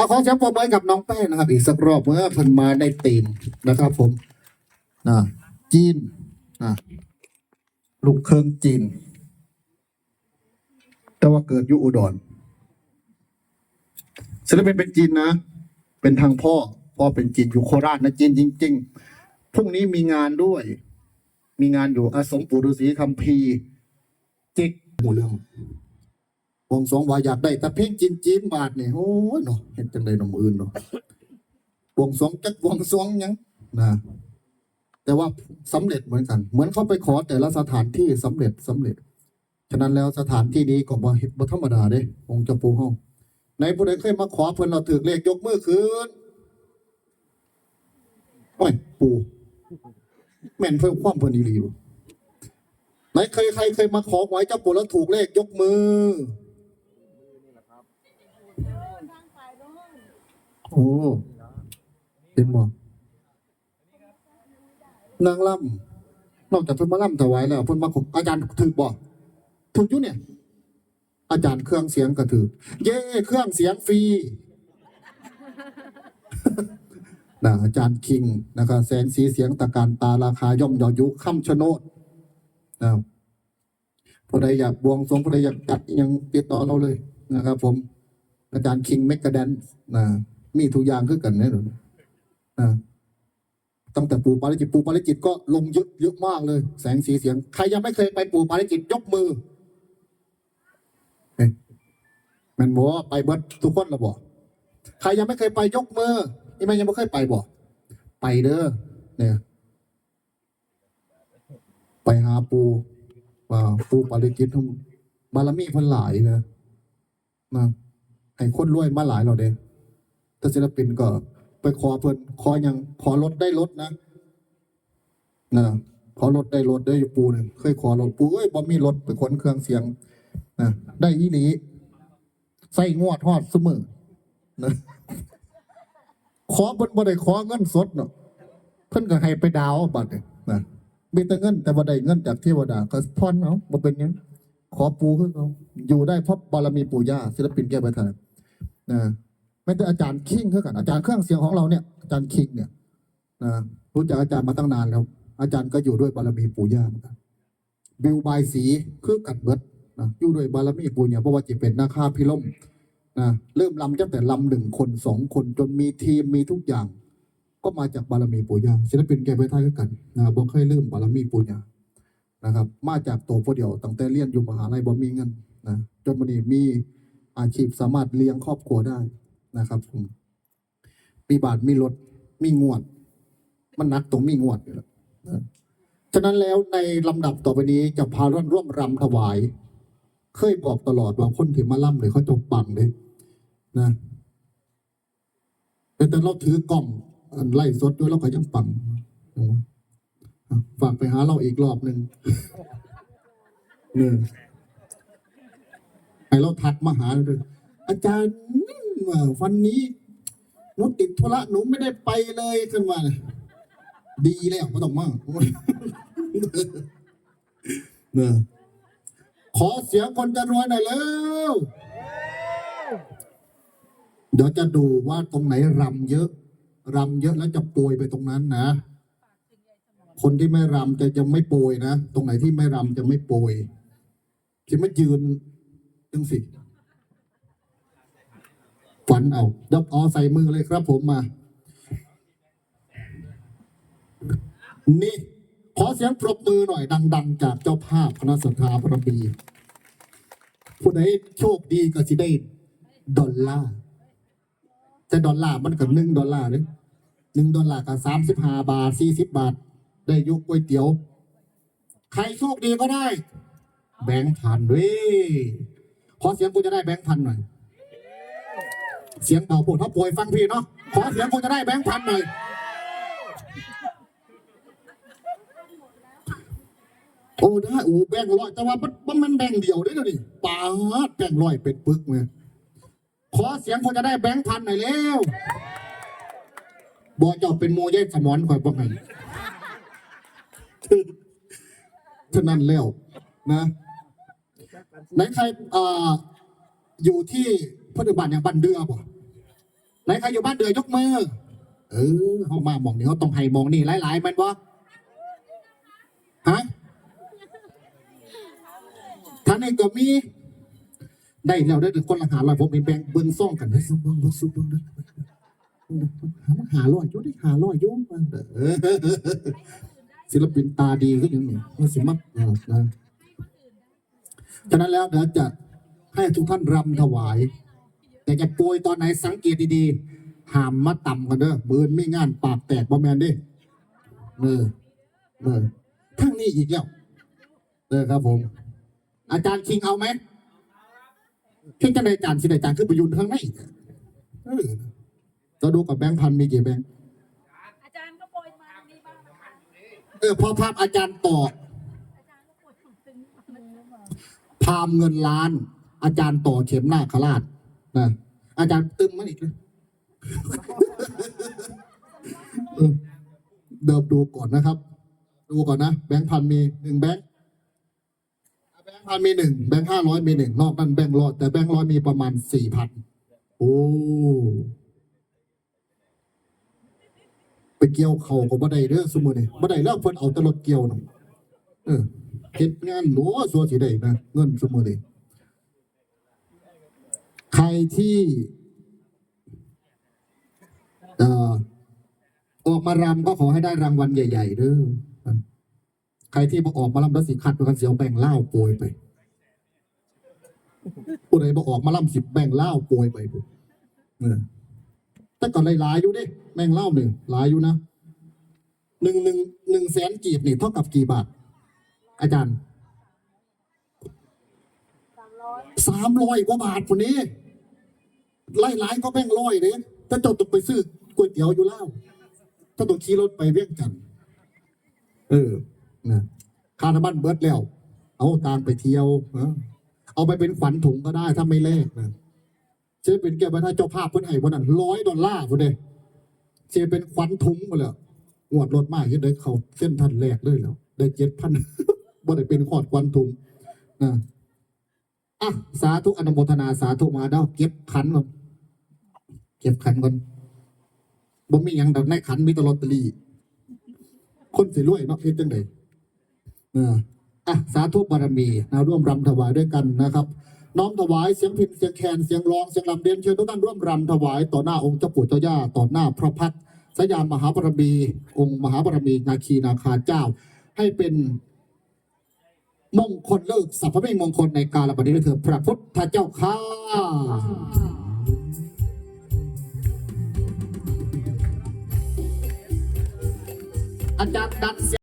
เอาขอเสียงปรบมือให้กับน้องแป้งนะครับ อีกสักรอบเมื่อเพิ่นมาได้ตีมนะครับ ผมนะจีนนะลูกเครื่องจีน แต่ว่าเกิดอยู่อุดรศิลปินเป็นจีนนะ เป็นทางพ่อ พ่อเป็นจีนอยู่โคราชนะจีนจริง ๆพรุ่งนี้มีงานด้วย มีงานอยู่อาสมปู่ฤาษีคัมภีร์จิกหมู่เรื่อง วงสรวงว่าอยากได้แต่เพลงจีนจีนบาทนี่โอ้ยเนาะเห็นจังไดหนมอื่นเนาะวงสรวงจักวงสรวงยังนะแต่ว่าสำเร็จเหมือนกัน เหมือนเขาไปขอแต่ละสถานที่สำเร็จสำเร็จ ฉะนั้นแล้วสถานที่นี้ก็บ่เฮ็ดบ่ธรรมดาเด้องค์เจ้าปู่เฮาในผู้ใดเคยมาขอเพิ่นเราถือเลขยกมือขึ้นโอ้ยปู่แม่นเพิ่มความเพิ่นอีหลีบ่ไหนเคยใครเคยมาขอหวยเจ้าปู่แล้วถูกเลขยกมือ โอ้เป็นบ่นางล่ำนอกจากเพิ่นมาล่ำถวายแล้วเพิ่นมาขออาจารย์ถือบ่ถูกอยู่เนี่ย อาจารย์เครื่องเสียงก็ถือ เย่เครื่องเสียงฟรีนะอาจารย์คิงนะครับแสงสีเสียงตะการตาราคาย่อมยอยุค่ำชโนดนะผู้ใดอยากบวงสรงผู้ใดอยากจัดยังติดต่อเราเลยนะครับ ผม อาจารย์คิงเมกะแดนนะ มีทุกอย่างคือกันเนี่ยนะตั้งแต่ปูปาริจิตปูปาริจิตก็ลงเยอะเยอะมากเลย แสงสีเสียง ใครยังไม่เคยไปปูปาริจิตยกมือเฮ้ยแมันบอกว่าไปเบิดทุกคนละบอกใครยังไม่เคยไปยกมือนี่มันยังไม่เคยไปบอกไปเด้อเนี่ย ไปหาปูว่าปูปาริจิตบารมีพันหลายนะนะให้คนรวยมาหลายเราเด้ ถ้าศิลปินก็ ไปขอเพิ่นขออย่างขอรถได้รถนะนะขอรถได้รถได้อยู่ปูหนึ่งเคยขอรถปูเอ้ยบ่มีรถไปขนเครื่องเสียงนะได้อีหลีใส่งวดทอดเสมอนะขอเพิ่นบ่ได้ขอเงินสดเนาะเพิ่นก็ให้ไปดาวบัดเนี่ยนะมีแต่เงินแต่บ่ได้เงินจากเทวดาก็พรเอาบ่เป็นหยังขอปูคือเขาอยู่ได้เพราะบารมีปู่ย่าศิลปินแก้ปัญหานะ ไม่แต่อาจารย์คิงเท่ากันอาจารย์เครื่องเสียงของเราเนี่ยอาจารย์คิงเนี่ยนะรู้จักอาจารย์มาตั้งนานแล้ว อาจารย์ก็อยู่ด้วยบารมีปู่ย่าเหมือนกันบิวบายสีคือกัดเบิดนะอยู่ด้วยบารมีปู่เนี่ยเพราะว่าจิเป็นนาคาพิลมนะเริ่มลำตั้งแต่ลำหนึ่งคนสองคนจนมีทีมมีทุกอย่าง ก็มาจากบารมีปู่ย่าศิลปินแกไปไทยก็กันนะบ่เคยลืมบารมีปู่ย่านะครับ มาจากตัวผู้เดียวตั้งแต่เรียนอยู่มหาลัยบ่มีเงินนะจนวันนี้มีอาชีพสามารถเลี้ยงครอบครัวได้ นะครับผมมีบาทมีรถมีงวด มันนักตรงมีงวดอยู่แล้วนะฉะนั้นแล้วในลำดับต่อไปนี้จะพาร่วมร่วมรำถวาย เคยบอกตลอดว่าคนที่มาล่ำเลยเขาจงปังเลยนะแต่แต่เราถือกล่องไล่สดด้วยเราก็ยังปังฝากไปหาเราอีกรอบหนึ่งเนี่ยให้เราทักมาหาเลยอาจารย์ ว่าวันนี้หนูติดธุระหนูไม่ได้ไปเลยขึ้นมาน่ะดีแล้วไม่ต้องมากเนี่ยขอเสียงคนจะรวยหน่อยแล้วเดี๋ยวจะดูว่าตรงไหนรำเยอะรำเยอะแล้วจะโปรยไปตรงนั้นนะ คนที่ไม่รำจะจะไม่โปรยนะ ตรงไหนที่ไม่รำจะไม่โปรยที่ไม่ยืนจังสิ ฝันเอาดับเอใส่มือเลยครับผมมา นี่ ขอเสียงปรบมือหน่อยดัง ๆ จากเจ้าภาพคณะสัทธาพระบีผู้ใดโชคดีก็สิได้ดอลลาร์แต่ดอลลาร์มันกับหนึ่งดอลลาร์เนี่ยหนึ่งดอลลาร์กับสามสิบห้าบาทสี่สิบบาท ได้ยกก๋วยเตี๋ยว ใครโชคดีก็ได้ แบงค์พันเว้ยขอเสียงกูจะได้แบงค์พันหน่อย เสียงเบาปวดเขาป่วยฟังพี่เนาะขอเสียงคนจะได้แบงค์พันหน่อยโอ้ได้โอ้แบงค์ร้อยแต่ว่ามันมันแบงค์เดียวได้เลยดิปาดแบงค์ร้อยเป็นปึกเว้ยขอเสียงคนจะได้แบงค์พันหน่อยเร็วบอจ้าเป็นโมเยสมอนคอยบอกไงฉะนั้นแล้วนะไหนใครอ่าอยู่ที่ ปัจจุบันเนี่ยบันเดือบ่ไหนใครอยู่บ้านเดือยยกมือ เออเขามาหมองนี้เขาต้องให้มองนี่หลายๆมันวะฮะท่านเองก็มีได้แล้วได้ถึงคนละหาลอยผมเป็นแบงเบิ้งซ่องกันได้ซุบเบิ้งเบิ้งซุบเบิ้งด้อหาหาลอยอยุ่ดิหาลอยอยุ่เออศิลปินตาดีก็ยังนี่มันสิมักนะฉะนั้นแล้วเดี๋ยวจะให้ทุกท่านรำถวาย แต่จะโปรยตอนไหนสังเกตดีๆห้ามมาต่ำกันเด้อมือนไม่งานปากแตกบ่แมนเด้เออเออทั้งนี้อีกแล้วเออครับผม อาจารย์คิงเอาไหมเพ่งจะได้อาจารย์สิได้อาจารย์ขึ้นไปยืนข้างในเออเราดูกับแบงค์พันมีกี่แบงค์อาจารย์ก็โปรยมาตรงนี้บ้างนะคะเออพอภาพอาจารย์ต่ออาจารย์ก็โปรยของตึงมันหรือเปล่าพามเงินล้าน อาจารย์ต่อเข็มหน้าคราช นะอาจารย์ตึงมันอีกเลยเดิมดูก่อนนะครับ ดูก่อนนะ แบงค์พันมีหนึ่งแบงค์แบงค์พันมีหนึ่งแบงค์ห้าร้อยมีหนึ่งนอกนั้นแบงค์ร้อยแต่แบงค์ร้อยมีประมาณสี่พันโอ้ไปเกี่ยวเขาก็บ่ได้เด้อสมมุตินี่บ่ได้แล้วเพิ่นเอาแตรถเกี่ยวน่ะเออเฮ็ดงานหลัวสัวสิได้นะเงินสมมุติใค รที่เอ่อออกมารำก็ขอให้ได้รางวัลใหญ่ๆเด้อใครที่บ่ออกมารำแล้วสิคัดไปกันเสียวแบ่งเหล้าโปรยไปผู้ใดบ่ออกมาล่ำสิบแบ่งเหล้าโปรยไปพุ่นเออแต่ก่อนหลายๆอยู่ดิแบ่งเหล้าหนึ่งหลายอยู่นะหนึ่งหนึ่งหนึ่งแสนกีบนี่เท่ากับกี่บาท อาจารย์สามร้อยกว่าบาทคนนี้ ไล่ไล่ก็แบ่งร้อยเลยถ้าเจ้าต้องไปซื้อก๋วยเตี๋ยวอยู่แล้วถ้าต้องขี่รถไปเวียงจันทน์เออนะคาร์บันเบิร์ดแล้ว เอาตังค์ไปเที่ยวเออเอาไปเป็นขวัญถุงก็ได้ถ้าไม่แลกนะเชื่อเป็นแก้วบรรทาเจ้าภาพเพิ่นให้วันนั้นร้อยดอลลาร์คนเดียเชื่อเป็นขวัญถุงมาแล้วงวดรถมาเห็นได้เขาเส้นทันแรกเลยแล้ว ได้เจ็ดพันบ่ได้เป็นขอดขวัญถุงนะอะ สาธุอนุโมทนาสาธุมาเด้าเก็บขันก่อน เก็บขันก่อนบ่มีหยังดอกในขันมีแตลอตเตอรี่คนสิรวยเนาะเฮ็ดจังไดเอออะสาธุบารมีนะร่วมรำถวายด้วยกันนะครับ น้อมถวายเสียงพินเสียงแคนเสียงร้องเสียงลำเรียนเชิญทุกท่านร่วมรำถวายต่อหน้าองค์เจ้าปู่เจ้าย่าต่อหน้าพระพักตร์สยามมหาบารมี องค์มหาบารมีนาคีนาคาเจ้า ให้เป็นมงคลเลิกสัพพะเมงมงคลในการระบาดนี้ด้วยเถิดพระพุทธเจ้าข้า อา